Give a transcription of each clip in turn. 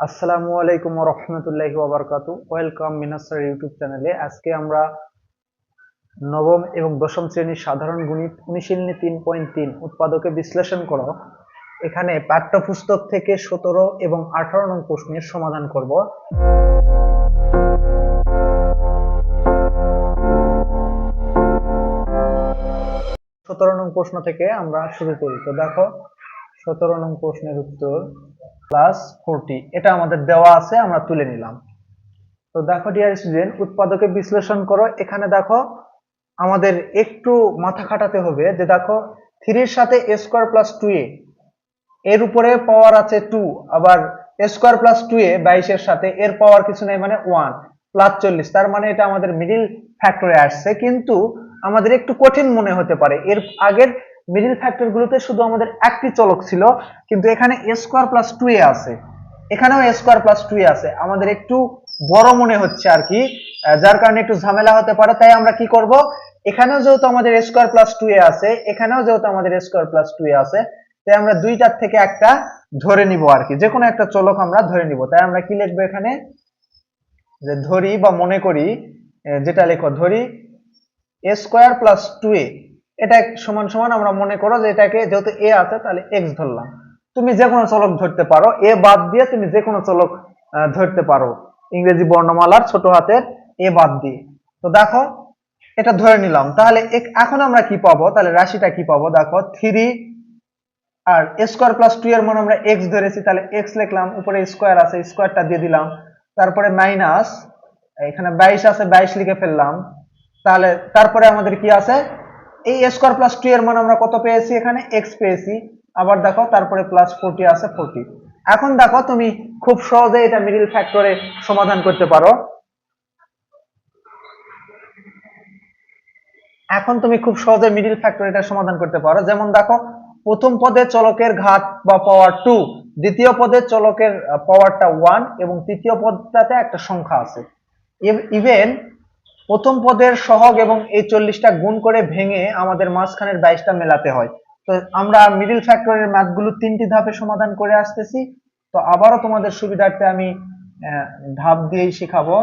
আসসালামু আলাইকুম রহমতুল্লাহি ওবরকাতু ওয়েলকাম মিনাসার ইউটিউব চ্যানেলে আজকে আমরা নবম এবং দশম শ্রেণির সাধারণ গণিত অনুশীলনী তিন পয়েন্ট তিন উৎপাদকে বিশ্লেষণ করো। এখানে পাঠ্যপুস্তক থেকে সতেরো এবং আঠারো নং প্রশ্নের সমাধান করব। সতেরো নং প্রশ্ন থেকে আমরা শুরু করি। তো দেখো সতেরো নং প্রশ্নের উত্তর প্লাস ফোরটি এটা আমাদের দেওয়া আছে, আমরা তুলে নিলাম। তো দেখো ডিয়ার স্টুডেন্ট উৎপাদকে বিশ্লেষণ করো। এখানে দেখো, আমাদের একটু মাথা খাটাতে হবে যে দেখো থ্রির সাথে a square plus two a এর উপরে পাওয়ার আছে টু আবার স্কোয়ার প্লাস টু এ বাইশের সাথে, এর পাওয়ার কিছু নেই মানে ওয়ান প্লাস চল্লিশ। তার মানে এটা আমাদের মিডিল ফ্যাক্টরে আসছে। কিন্তু আমাদের একটু কঠিন মনে হতে পারে। এর আগের মিডিল ফ্যাক্টর গুলোতে শুধু আমাদের একটি চলক ছিল, কিন্তু এখানে a square plus two a আছে। এখানেও a square plus two a আছে। আমাদের একটু বড় মনে হচ্ছে আর কি যার কারণে একটু ঝামেলা হতে পারে। তাই আমরা কি করব? এখানেও যেহেতু আমাদের a square plus two a আছে, এখানেও যেহেতু আমাদের a square plus two a আছে, তাই আমরা দুইটার থেকে একটা ধরে নিব আর কি। যে কোনো একটা চলক আমরা ধরে নিব। তাই আমরা কি লিখব এখানে? যে ধরি বা মনে করি যেটা লেখো, ধরি a square plus two a এটা সমান সমান আমরা মনে করো যে এটাকে যেহেতু এ আছে, তাহলে এক্স ধরলাম। তুমি যে কোনো চলক ধরতে পারো। এ বাদ দিয়ে তুমি যে কোনো চলক ধরতে পারো। ইংরেজি বর্ণমালার ছোট হাতের এ বাদ দিয়ে। তো দেখো, এটা ধরে নিলাম। তাহলে এখন আমরা কি পাবো? তাহলে রাশিটা কি পাবো? দেখো থ্রি আর স্কোয়ার প্লাস টু এর মান আমরা এক্স ধরেছি। তাহলে এক্স লিখলাম, উপরে স্কোয়ার আছে স্কোয়ারটা দিয়ে দিলাম। তারপরে মাইনাস এখানে বাইশ আছে, বাইশ লিখে ফেললাম। তাহলে তারপরে আমাদের কি আছে? এই স্কোয়ার প্লাস টু এর মান আমরা কত পেয়েছি এখানে? এক্স পেয়েছি। আবার দেখো, তারপরে প্লাস ফোরটি আছে ফোরটি এখন দেখো, তুমি খুব সহজে এটা মিডিল ফ্যাক্টরে সমাধান করতে পারো। এখন তুমি খুব সহজে মিডিল ফ্যাক্টর এটা সমাধান করতে পারো। যেমন দেখো, প্রথম পদে চলকের ঘাত বা পাওয়ার টু দ্বিতীয় পদে চলকের পাওয়ারটা ওয়ান এবং তৃতীয় পদটাতে একটা সংখ্যা আছে। ইভেন প্রথম পদের সহগ এবং এই চল্লিশটা গুণ করে ভেঙে আমাদের মাঝখানের বাইশটা মেলাতে হয়। তো আমরা মিডিল ফ্যাক্টরের ম্যাথগুলো তিনটি ধাপে সমাধান করে আসতেছি। তো আবারও তোমাদের সুবিধার্থে আমি ধাপ দিয়েই শেখাবো।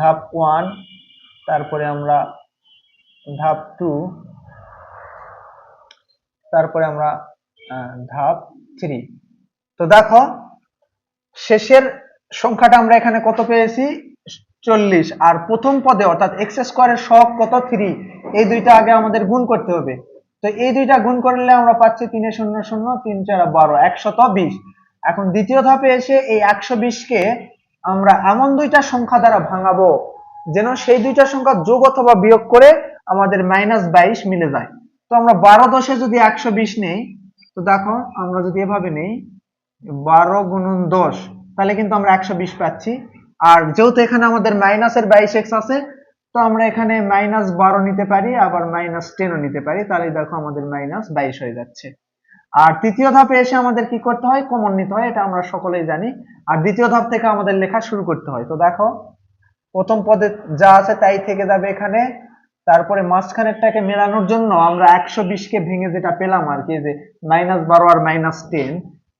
ধাপ ওয়ান তারপরে আমরা ধাপ টু তারপরে আমরা ধাপ থ্রি তো দেখো, শেষের সংখ্যাটা আমরা এখানে কত পেয়েছি? চল্লিশ। আর প্রথম পদে, অর্থাৎ এক্স স্কোয়ারের সহগ কত? থ্রি এই দুইটা আগে আমাদের গুণ করতে হবে। তো এই দুইটা গুণ করলে আমরা পাচ্ছি তিনে শূন্য শূন্য, তিন চার বারো, একশত বিশ। এখন দ্বিতীয় ধাপে এসে এই একশো বিশকে আমরা এমন দুইটা সংখ্যা দ্বারা ভাঙাবো যেন সেই দুইটা সংখ্যা যোগ অথবা বিয়োগ করে আমাদের মাইনাস বাইশ মিলে যায়। তো আমরা বারো দশে যদি একশো বিশ নেই, তো দেখো আমরা যদি এভাবে নেই, বারো গুণন দশ, তাহলে কিন্তু আমরা একশো বিশ পাচ্ছি। আর যেহেতু এখানে আমাদের মাইনাসের বাইশ এক্স আছে, তো আমরা এখানে মাইনাস বারো নিতে পারি, আবার মাইনাস টেনও নিতে পারি। তাহলে দেখো আমাদের মাইনাস বাইশ হয়ে যাচ্ছে। আর তৃতীয় ধাপে এসে আমাদের কি করতে হয়? কমন নিতে হয়, এটা আমরা সকলেই জানি। আর দ্বিতীয় ধাপ থেকে আমাদের লেখা শুরু করতে হয়। তো দেখো, প্রথম পদে যা আছে তাই থেকে যাবে এখানে। তারপরে মাঝখানেরটাকে মেলানোর জন্য আমরা একশো বিশকে ভেঙে যেটা পেলাম আর কি, যে মাইনাস বারো আর মাইনাস টেন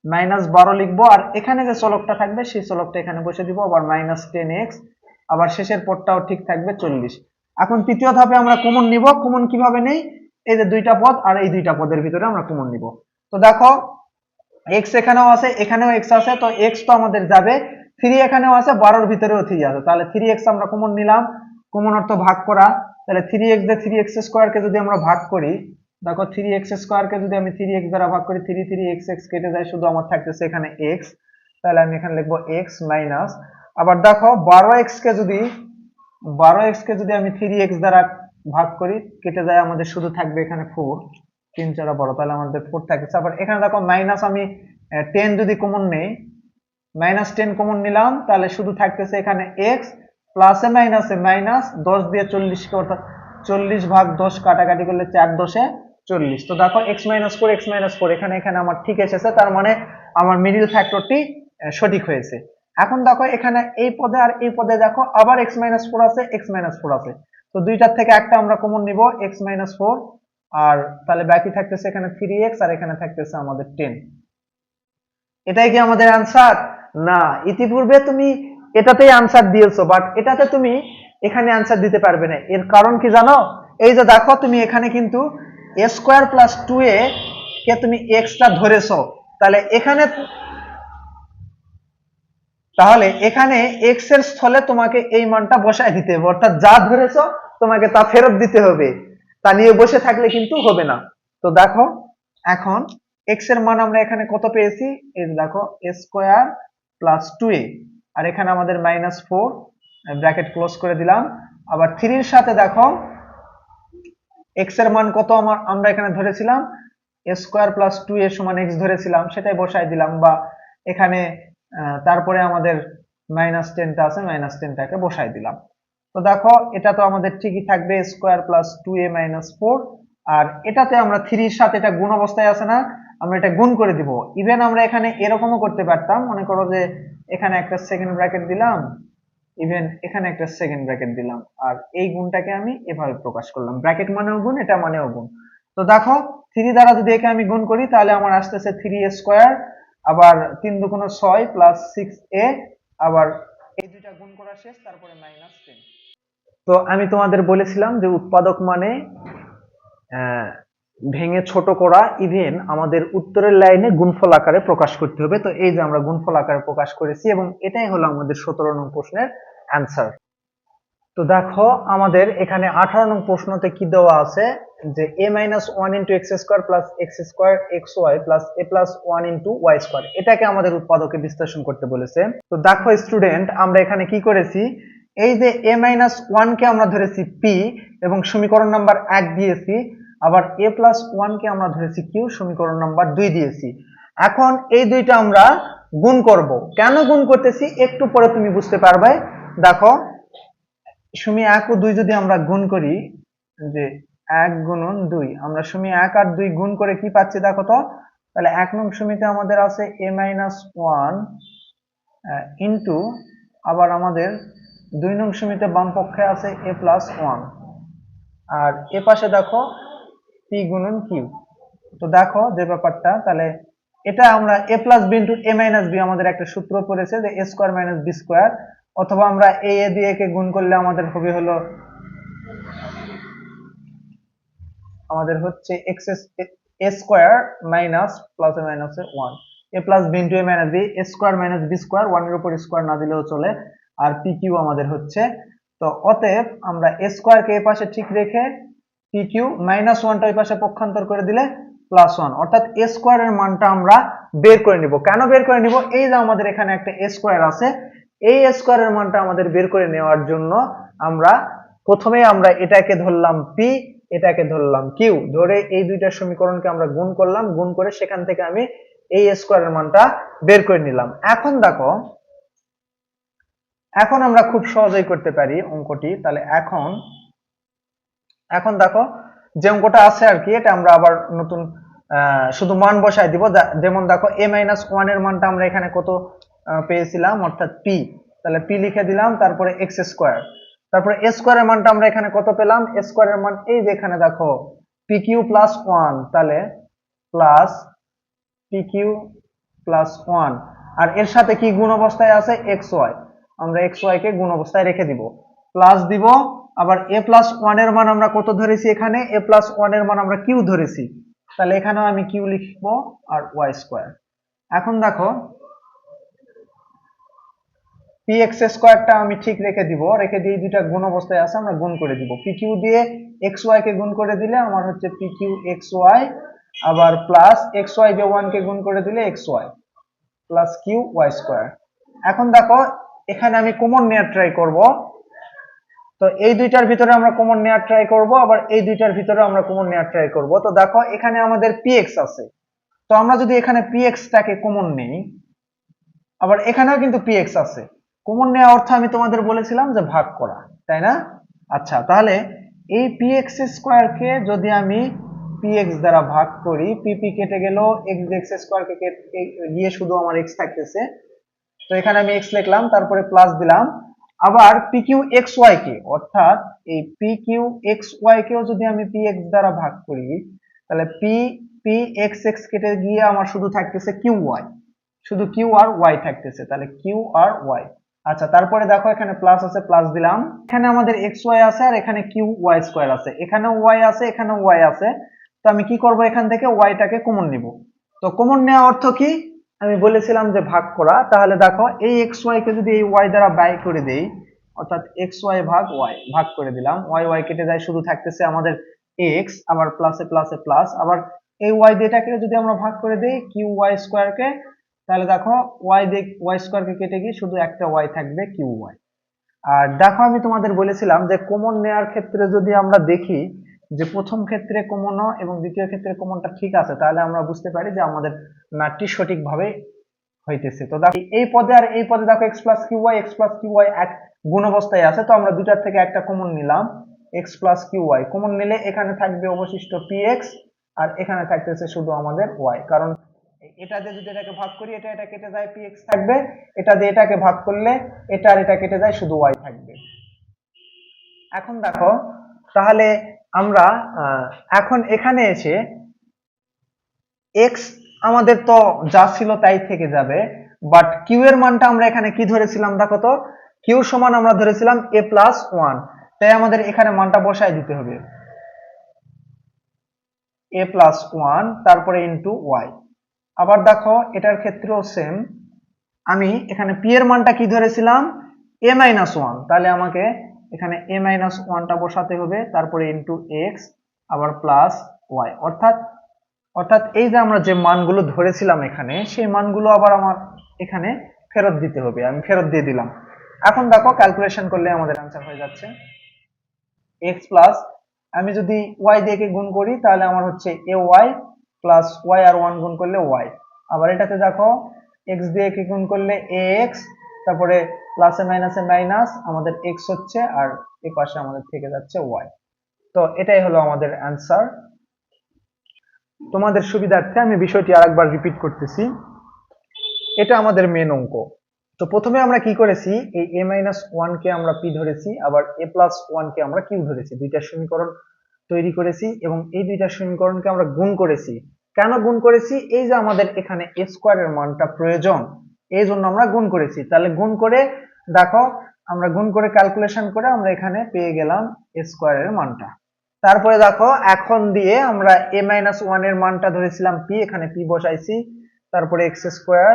মাইনাস বারো লিখব, আর এখানে যে চলকটা থাকবে, সেই চলকটা এখানে বসে দিব, আবার মাইনাস টেন এক্স, আবার শেষের পদটাও ঠিক থাকবে চল্লিশ। এখন তৃতীয় ধাপে আমরা কমন নিব কমন কীভাবে নেই? এই যে দুইটা পদ, আর এই দুইটা পদের ভিতরে আমরা কমন নিব। তো দেখো, এক্স এখানেও আছে, এখানেও এক্স আছে, তো এক্স তো আমাদের যাবে। থ্রি এখানেও আছে, বারোর ভিতরেও থ্রি আছে। তাহলে থ্রি এক্স আমরা কমন নিলাম। কমন অর্থ ভাগ করা। তাহলে থ্রি এক্স দিয়ে থ্রি এক্স স্কোয়ারকে যদি আমরা ভাগ করি দেখো থ্রি এক্স স্কোয়ারকে যদি আমি থ্রি এক্স দ্বারা ভাগ করি থ্রি থ্রি এক্স এক্স কেটে যায়, শুধু আমার থাকতেছে এখানে এক্স তাহলে আমি এখানে লিখব এক্স মাইনাস আবার দেখো বারো এক্স কে যদি বারো এক্স কে যদি আমি থ্রি এক্স দ্বারা ভাগ করি, কেটে যায়, আমাদের শুধু থাকবে এখানে ফোর তিন চারা বড়, তাহলে আমাদের ফোর থাকছে আবার এখানে দেখো মাইনাস আমি টেন যদি কমন নেই মাইনাস টেন কমন নিলাম, তাহলে শুধু থাকতেছে এখানে এক্স প্লাসে মাইনাসে মাইনাস দশ দিয়ে চল্লিশকে অর্থাৎ চল্লিশ ভাগ দশ কাটাকাটি করলে চার দশে চল্লিশ। তো দেখো x minus four x minus four এখানে এখানে আমার ঠিক এসেছে, তার মানে আমার মিডিল ফ্যাক্টরটি সঠিক হয়েছে। এখন দেখো এখানে এই পদে আর এই পদে দেখো আবার এক্স মাইনাস ফোর আছে এক্স মাইনাস ফোর আছে। তো দুইটার থেকে একটা আমরা কমন নিব এক্স মাইনাস ফোর আর তাহলে বাকি থাকতেছে এখানে থ্রি এক্স আর এখানে থাকতেছে আমাদের টেন এটাই কি আমাদের অ্যান্সার না, ইতিপূর্বে তুমি এটাতেই আনসার দিয়েছ বাট এটাতে তুমি এখানে আনসার দিতে পারবে না। এর কারণ কি জানো? এই যে দেখো, তুমি এখানে কিন্তু a square plus two a কে তুমি এক্সটা ধরেছো, তাহলে এখানে তাহলে এখানে এক্সের স্থলে তোমাকে এই মানটা বসায় দিতে হবে, অর্থাৎ যা ধরেছো তোমাকে তা ফেরত দিতে হবে, তা নিয়ে বসে থাকলে কিন্তু হবে না। তো দেখো, এখন এক্সের মান আমরা এখানে কত পেয়েছি? দেখো স্কোয়ার প্লাস টু এ আর এখানে আমাদের মাইনাস ফোর ব্র্যাকেট ক্লোজ করে দিলাম। আবার থ্রির সাথে দেখো এক্সের মান কত আমার, আমরা এখানে ধরেছিলাম স্কোয়ার প্লাস টু এ সমান এক্স ধরেছিলাম, সেটাই বসাই দিলাম, বা এখানে তারপরে আমাদের মাইনাস টেনটা আছে মাইনাস টেনটাকে বসাই দিলাম। তো দেখো, এটা তো আমাদের ঠিকই থাকবে square plus two a minus four আর এটাতে আমরা থ্রির সাথে এটা গুণ অবস্থায় আছে না, আমরা এটা গুণ করে দিব। ইভেন আমরা এখানে এরকমও করতে পারতাম, মনে করো যে এখানে একটা সেকেন্ড ব্র্যাকেট দিলাম ইভেন এখানে একটা সেকেন্ড ব্র্যাকেট দিলাম। আর এই গুণটাকে আমি এভাবে প্রকাশ করলাম। ব্র্যাকেট মানেও গুণ, এটা মানেও গুণ। তো দেখো থ্রি দ্বারা যদি একে আমি গুণ করি, তাহলে আমার আসতেছে থ্রি স্কোয়ার আবার তিন দুগুণ ছয় প্লাস সিক্স এ আবার এই দুইটা গুণ করা শেষ, তারপরে মাইনাস টেন তো আমি তোমাদের বলেছিলাম যে উৎপাদক মানে ভেঙে ছোট করা ইভেন আমাদের উত্তরের লাইনে গুণফল আকারে প্রকাশ করতে হবে। তো এই যে আমরা গুণফল আকারে প্রকাশ করেছি এবং এটাই হলো আমাদের সতেরো নং প্রশ্নের অ্যান্সার তো দেখো, আমাদের এখানে আঠারো নং প্রশ্নতে কি দেওয়া আছে? যে a minus one into x square plus x square x y plus a plus one into y square এটাকে আমাদের উৎপাদকে বিশ্লেষণ করতে বলেছে। তো দেখো স্টুডেন্ট আমরা এখানে কি করেছি? এই যে এ মাইনাস ওয়ানকে আমরা ধরেছি পি এবং সমীকরণ নাম্বার এক দিয়েছি। আবার এ প্লাস ওয়ানকে আমরা ধরেছি কিউ সমীকরণ নাম্বার দুই দিয়েছি। এখন এই দুইটা আমরা গুণ করব। কেন গুণ করতেছি? একটু পরে তুমি বুঝতে পারবে। দেখো, সুমি এক ও দুই যদি আমরা গুণ করি, যে এক গুণন দুই, আমরা সুমি এক আর দুই গুণ করে কি পাচ্ছি দেখো তো? তাহলে এক নং সুমিতে আমাদের আছে এ মাইনাস ওয়ান ইন্টু আবার আমাদের দুই নং সুমিতে বাম পক্ষে আছে এ প্লাস ওয়ান আর এ পাশে দেখো পি গুণন কিউ তো দেখো যে ব্যাপারটা, তাহলে এটা আমরা a plus b into a minus b আমাদের একটা সূত্র পড়েছে যে a square minus b square অথবা আমরা এ এ দিয়ে একে গুণ করলে আমাদের হবে হলো, আমাদের হচ্ছে x a square minus plus minus one a plus b into a minus b a square minus b square ওয়ানের উপর স্কোয়ার না দিলেও চলে, আর পি কিউ আমাদের হচ্ছে। তো অতএব আমরা এ স্কোয়ারকে এ পাশে ঠিক রেখে পি মাইনাস ওয়ানটা পাশে পক্ষান্তর করে দিলে প্লাস ওয়ান অর্থাৎ এ স্কোয়ারের মানটা আমরা বের করে নিব। কেন বের করে নিব? এই যে আমাদের এখানে একটা এ স্কোয়ার আছে, এই স্কোয়ারের মানটা আমাদের বের করে নেওয়ার জন্য আমরা প্রথমে আমরা এটাকে ধরলাম পি এটাকে ধরলাম কিউ ধরে এই দুইটা সমীকরণকে আমরা গুণ করলাম, গুণ করে সেখান থেকে আমি এই স্কোয়ারের মানটা বের করে নিলাম। এখন দেখো, এখন আমরা খুব সহজেই করতে পারি অঙ্কটি। তাহলে এখন এখন দেখো, যে অঙ্কটা আছে আর কি, এটা আমরা আবার নতুন শুধু মান বসাই দিব। যেমন দেখো এ মাইনাস ওয়ানের মানটা আমরা এখানে কত পেয়েছিলাম? অর্থাৎ পি তাহলে পি লিখে দিলাম, তারপরে এক্স স্কোয়ার তারপরে এ স্কোয়ারের মানটা আমরা এখানে কত পেলাম? এ স্কোয়ারের মান এই যে এখানে দেখো পি কিউ প্লাস ওয়ান তাহলে plus p q plus one আর এর সাথে কি গুণ অবস্থায় আছে? এক্স ওয়াই আমরা এক্স ওয়াই কে গুণ অবস্থায় রেখে দিব। প্লাস দিব আবার এ প্লাস ওয়ানের মান আমরা কত ধরেছি এখানে? এ প্লাস ওয়ানের মান আমরা কিউ ধরেছি? তাহলে এখানেও আমি কিউ লিখব আর ওয়াই স্কোয়ার এখন দেখো পি এক্স স্কোয়ারটা আমি ঠিক রেখে দিব। রেখে দিয়ে দুইটা গুণ অবস্থায় আছে, আমরা গুণ করে দিব। পি কিউ দিয়ে এক্স ওয়াই কে গুণ করে দিলে আমার হচ্ছে পি কিউ এক্স ওয়াই আবার প্লাস এক্স ওয়াই যে ওয়ান কে গুণ করে দিলে x y plus q y square এখন দেখো, এখানে আমি কমন নেয়ার ট্রাই করব। তো এই দুইটার ভিতরে আমরা কমন নেওয়ার ট্রাই করব, আবার এই দুইটার ভিতরে আমরা কমন নেওয়ার ট্রাই করব। তো দেখো, এখানে আমাদের পিএক্স আছে। তো আমরা যদি এখানে পিএক্সটাকে কমন নেই, আবার এখানেও কিন্তু পিএক্স আছে। কমন নেওয়া অর্থ আমি তোমাদের বলেছিলাম যে ভাগ করা, তাই না? আচ্ছা তাহলে এই পিএক্স স্কোয়ারকে যদি আমি পিএক্স দ্বারা ভাগ করি পিপি কেটে গেল এক্স এক্স স্কোয়ারকে গিয়ে শুধু আমার এক্স থাকতেছে। তো এখানে আমি এক্স লিখলাম, তারপরে প্লাস দিলাম। আবার পি কিউ এক্স ওয়াই কে, অর্থাৎ এই পি কিউ এক্স ওয়াই কেও যদি আমি পি এক্স দ্বারা ভাগ করি, তাহলে পি পি এক্স এক্স কেটে গিয়ে আমার শুধু থাকতেছে কিউ ওয়াই শুধু কিউ আর ওয়াই থাকতেছে, তাহলে কিউ আর ওয়াই আচ্ছা তারপরে দেখো এখানে প্লাস আছে প্লাস দিলাম। এখানে আমাদের এক্স ওয়াই আছে আর এখানে কিউ ওয়াই স্কোয়ার আছে। এখানে ওয়াই আছে এখানে ওয়াই আছে। তো আমি কি করব এখান থেকে? ওয়াইটাকে কমন নিব। তো কমন নেওয়া অর্থ কি? আমি বলেছিলাম যে ভাগ করা, তাহলে দেখো এই এক্স কে যদি এই ওয়াই দ্বারা ব্যয় করে দেই, অর্থাৎ এক্স ওয়াই ভাগ ওয়াই ভাগ করে দিলাম ওয়াই ওয়াই কেটে যায়, শুধু থাকতেছে আমাদের এক্স আবার প্লাসে প্লাসে প্লাস আবার এই ওয়াই দিয়েটাকে যদি আমরা ভাগ করে দিই কিউ ওয়াই স্কোয়ারকে তাহলে দেখো ওয়াই দিয়ে ওয়াই স্কোয়ারকে কেটে গিয়ে শুধু একটা ওয়াই থাকবে কিউ ওয়াই আর দেখো আমি তোমাদের বলেছিলাম যে কমন নেওয়ার ক্ষেত্রে যদি আমরা দেখি যে প্রথম ক্ষেত্রে কমনও এবং দ্বিতীয় ক্ষেত্রে কোমনটা ঠিক আছে, তাহলে আমরা বুঝতে পারি যে আমাদের ম্যাথটি সঠিকভাবে হইতেছে। তো দেখো, এই পদে আর এই পদে দেখো x plus q y x plus q y এক গুণ অবস্থায় আছে, তো আমরা দুটার থেকে একটা কমন নিলাম x plus q y common নিলে এখানে থাকবে অবশিষ্ট পি এক্স আর এখানে থাকতেছে শুধু আমাদের ওয়াই কারণ এটা দিয়ে যদি এটাকে ভাগ করি, এটা এটা কেটে যায় পি এক্স থাকবে, এটা দিয়ে এটাকে ভাগ করলে এটা আর এটা কেটে যায় শুধু ওয়াই থাকবে। এখন দেখো, তাহলে আমরা এখন এখানে এসে এক্স আমাদের তো যা ছিল তাই থেকে যাবে বাট কিউ এর মানটা আমরা এখানে কি ধরেছিলাম দেখো তো? কিউ সমান আমরা ধরেছিলাম এ প্লাস ওয়ান তাই আমাদের এখানে মানটা বসাই দিতে হবে। এ প্লাস ওয়ান তারপরে ইন্টু ওয়াই আবার দেখো, এটার ক্ষেত্রেও সেম আমি এখানে পি এর মানটা কি ধরেছিলাম? এ মাইনাস ওয়ান তাহলে আমাকে এখানে এ মাইনাস ওয়ানটা বসাতে হবে, তারপরে ইন্টু এক্স আবার প্লাস ওয়াই অর্থাৎ অর্থাৎ এই যে আমরা যে মানগুলো ধরেছিলাম এখানে, সেই মানগুলো আবার আমার এখানে ফেরত দিতে হবে, আমি ফেরত দিয়ে দিলাম। এখন দেখো ক্যালকুলেশন করলে আমাদের অ্যান্সার হয়ে যাচ্ছে। এক্স প্লাস আমি যদি ওয়াই দিয়ে গুণ করি, তাহলে আমার হচ্ছে এ ওয়াই প্লাস ওয়াই আর ওয়ান গুণ করলে ওয়াই আবার এটাতে দেখো এক্স দিয়ে কে গুণ করলে এ এক্স তারপরে প্লাসে মাইনাসে মাইনাস আমাদের এক্স হচ্ছে আর এ পাশে আমাদের থেকে যাচ্ছে ওয়াই তো এটাই হলো আমাদের অ্যান্সার তোমাদের সুবিধার্থে আমি বিষয়টি আরেকবার রিপিট করতেছি। এটা আমাদের মেন অঙ্ক। তো প্রথমে আমরা কি করেছি? এই এ মাইনাস কে আমরা পি ধরেছি, আবার এ প্লাস কে আমরা কিউ ধরেছি। দুইটা সমীকরণ তৈরি করেছি এবং এই দুইটা সমীকরণকে আমরা গুণ করেছি। কেন গুণ করেছি? এই যে আমাদের এখানে এ স্কোয়ারের মানটা প্রয়োজন। এই জন্য আমরা গুণ করেছি। তাহলে গুণ করে, দেখো, আমরা গুণ করে ক্যালকুলেশন করে আমরা এখানে পেয়ে গেলাম স্কোয়ারের মানটা। তারপরে দেখো, এখন দিয়ে আমরা এ মাইনাস ওয়ানের মানটা ধরেছিলাম পি এখানে পি বসাইছি, তারপরে এক্স স্কোয়ার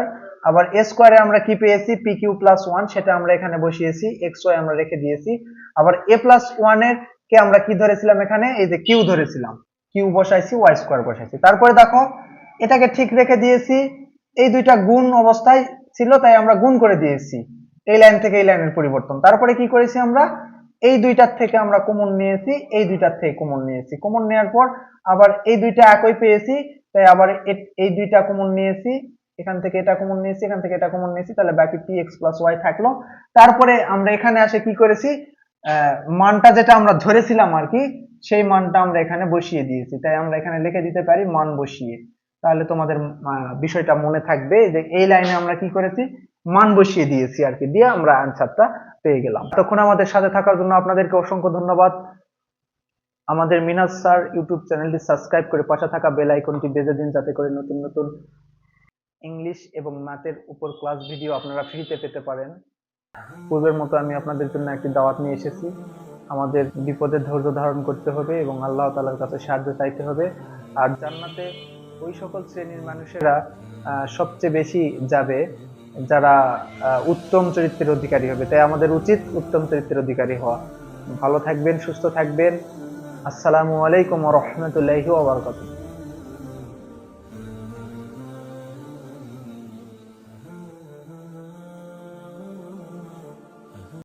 আবার এ স্কোয়ারে আমরা কি পেয়েছি? পি কিউ প্লাস ওয়ান সেটা আমরা এখানে বসিয়েছি এক্স ওয়াই আমরা রেখে দিয়েছি। আবার এ প্লাস ওয়ানের কে আমরা কি ধরেছিলাম এখানে? এই যে কিউ ধরেছিলাম। কিউ বসাইছি ওয়াই স্কোয়ার বসাইছি। তারপরে দেখো, এটাকে ঠিক রেখে দিয়েছি এই দুইটা গুণ অবস্থায় ছিল, তাই আমরা গুণ করে দিয়েছি। এই লাইন থেকে এই লাইনের পরিবর্তন। তারপরে কি করেছি আমরা? এই দুইটার থেকে আমরা কমন নিয়েছি, এই দুইটার থেকে কমন নিয়েছি। কমন নেওয়ার পর আবার এই দুইটা একই পেয়েছি, তাই আবার এই দুইটা কমন নিয়েছি, এখান থেকে এটা কমন নিয়েছি, এখান থেকে এটা কমন নিয়েছি, তাহলে বাকি পি এক্স প্লাস ওয়াই থাকল। তারপরে আমরা এখানে আসে কি করেছি? মানটা যেটা আমরা ধরেছিলাম আর কি, সেই মানটা আমরা এখানে বসিয়ে দিয়েছি। তাই আমরা এখানে লিখে দিতে পারি মান বসিয়ে। তাহলে তোমাদের বিষয়টা মনে থাকবে যে এই লাইনে আমরা কি করেছি? মান বসিয়ে দিয়েছি আর কি, দিয়ে আমরা আনসারটা পেয়ে গেলাম। তখন আমাদের সাথে থাকার জন্য আপনাদেরকে অসংখ্য ধন্যবাদ। আমাদের মিনাস স্যার ইউটিউব চ্যানেলটি সাবস্ক্রাইব করে পাশে থাকা বেল আইকনটি বেজে দিন যাতে করে নতুন নতুন ইংলিশ এবং ম্যাথের উপর ক্লাস ভিডিও আপনারা ফ্রিতে পেতে পারেন। পূর্বের মতো আমি আপনাদের জন্য একটি দাওয়াত নিয়ে এসেছি। আমাদের বিপদে ধৈর্য ধারণ করতে হবে এবং আল্লাহ তাআলার কাছে সাহায্য চাইতে হবে। আর জান্নাতে ওই সকল শ্রেণির মানুষেরা সবচেয়ে বেশি যাবে যারা উত্তম চরিত্রের অধিকারী হবে। তাই আমাদের উচিত উত্তম চরিত্রের অধিকারী হওয়া। ভালো থাকবেন, সুস্থ থাকবেন। আসসালামু আলাইকুম রহমতুল্লাহি ওয়া বারাকাতুহু।